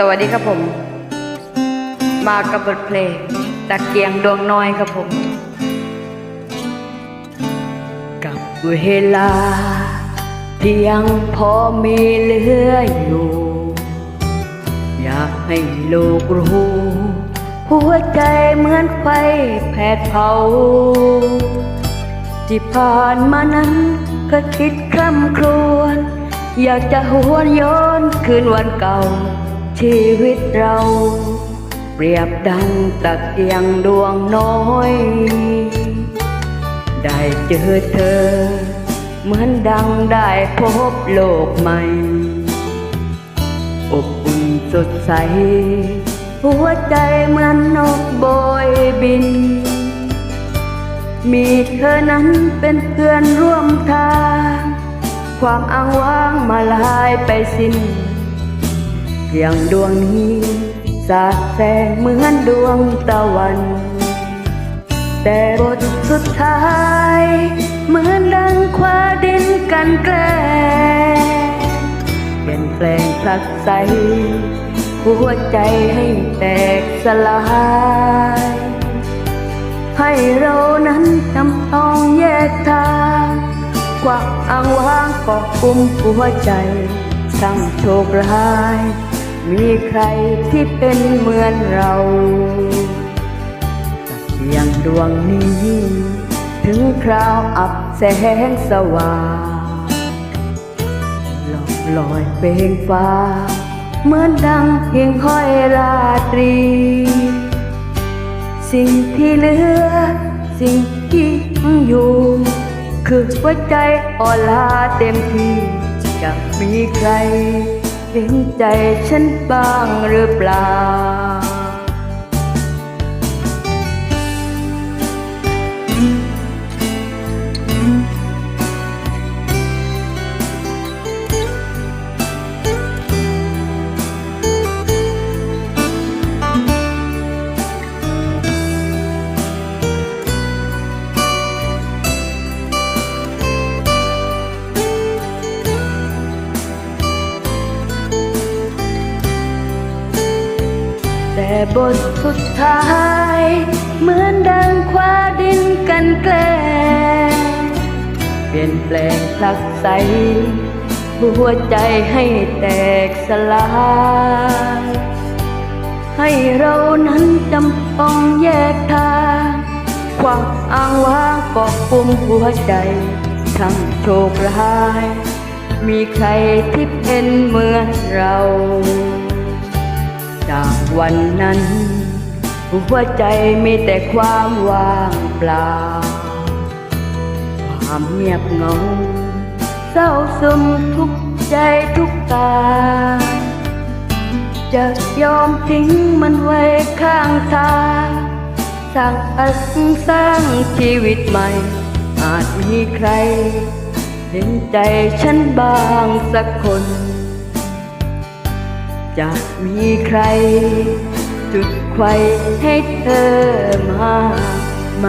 สวัสดีครับผม มากับบทเพลงตะเกียงดวงน้อยครับผม กับเวลาที่ยังพอมีเหลืออยู่ อยากให้ลูกรู้หัวใจเหมือนไฟแผดเผา ที่ผ่านมานั้นก็คิดคร่ำครวญอยากจะหวนย้อนคืนวันเก่า ชีวิตเรา เปรียบดังตะเกียงดวงน้อย ได้เจอเธอ เหมือนดังได้พบโลกใหม่ อบอุ่นสดใส หัวใจเหมือนนกโบยบิน มีเธอนั้นเป็นเพื่อนร่วมทาง ความอ้างว้างมาลายไปสิ้น พียงดวงนี้ สาดแสงเหมือนดวงตะวัน แต่บทสุดท้าย เหมือนดังควาดินกันแกล้งเปลี่ยนแปลงพลักใส หัวใจให้แตกสลาย ให้เรานั้นจำต้องแยกทางกวักอ้างว้างกอกกุมหัวใจช่างโชคร้าย มีใครที่เป็นเหมือนเราแต่เพียงดวงนี้ ถึงคราวอับแสงสว่างหลอกลอยเปลงฟ้า เหมือนดังเพียงห้อยราตรี สิ่งที่เหลือ สิ่งที่ยังอยู่ คือหัวใจอ่อนล้าเต็มที่จะมีใคร เห็นใจฉันบ้างหรือเปล่า บทสุดท้าย เหมือนดังควาดินกันแกล้งเปลี่ยนแปลงพลักใสหัวใจให้แตกสลายให้เรานั้นจำต้องแยกทางความอ้างว้างกอบปุ่มหัวใจ ทั้งโชคร้าย มีใครที่เป็นเหมือนเรา จากวันนั้น หัวใจมีแต่ความว่างเปล่า ความเงียบเหงา เศร้าซึมทุกใจทุกกายจะยอมทิ้งมันไว้ข้างทางสร้างอัสสร้างชีวิตใหม่ อาจมีใคร เห็นใจฉันบางสักคน จะมีใคร จุดไฟให้เธอมาไหม